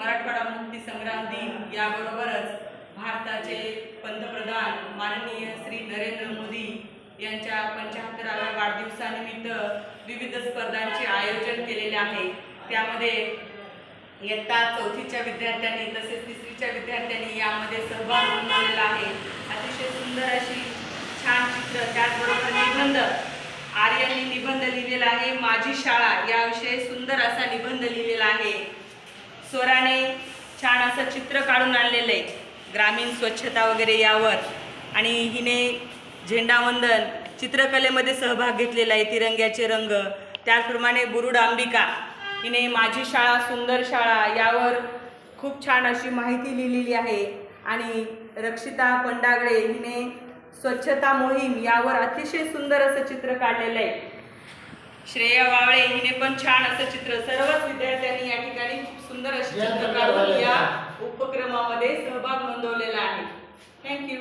मराठवाडा मुक्ती संग्राम दिन याबरोबरच भारताचे पंतप्रधान माननीय श्री नरेंद्र मोदी यांच्या पंच्याहत्तराव्या वाढदिवसानिमित्त विविध स्पर्धांचे आयोजन केलेले आहे. त्यामध्ये इयत्ता चौथीच्या विद्यार्थ्यांनी तसेच तिसरीच्या विद्यार्थ्यांनी यामध्ये सहभाग नोंदवलेला आहे. अतिशय सुंदर अशी छान चित्र त्याचबरोबर निबंध. आर्यांनी निबंध लिहिलेला आहे. माझी शाळा याविषयी सुंदर असा निबंध लिहिलेला आहे. स्वराने छान असं चित्र काढून आणलेलं आहे. ग्रामीण स्वच्छता वगैरे यावर. आणि हिने झेंडावंदन चित्रकलेमध्ये सहभाग घेतलेला आहे तिरंग्याचे रंग. त्याचप्रमाणे बुरुड अंबिका. हिने माझी शाळा सुंदर शाळा यावर खूप छान अशी माहिती लिहिलेली आहे. आणि रक्षिता पंडागडे हिने स्वच्छता मोहीम यावर अतिशय सुंदर असं चित्र काढलेलं आहे. श्रेया वावळे हिने पण छान असं चित्र. सर्वच विद्यार्थ्यांनी या ठिकाणी सुंदर अशी चित्र काढून या उपक्रमामध्ये सहभाग नोंदवलेला आहे. थँक्यू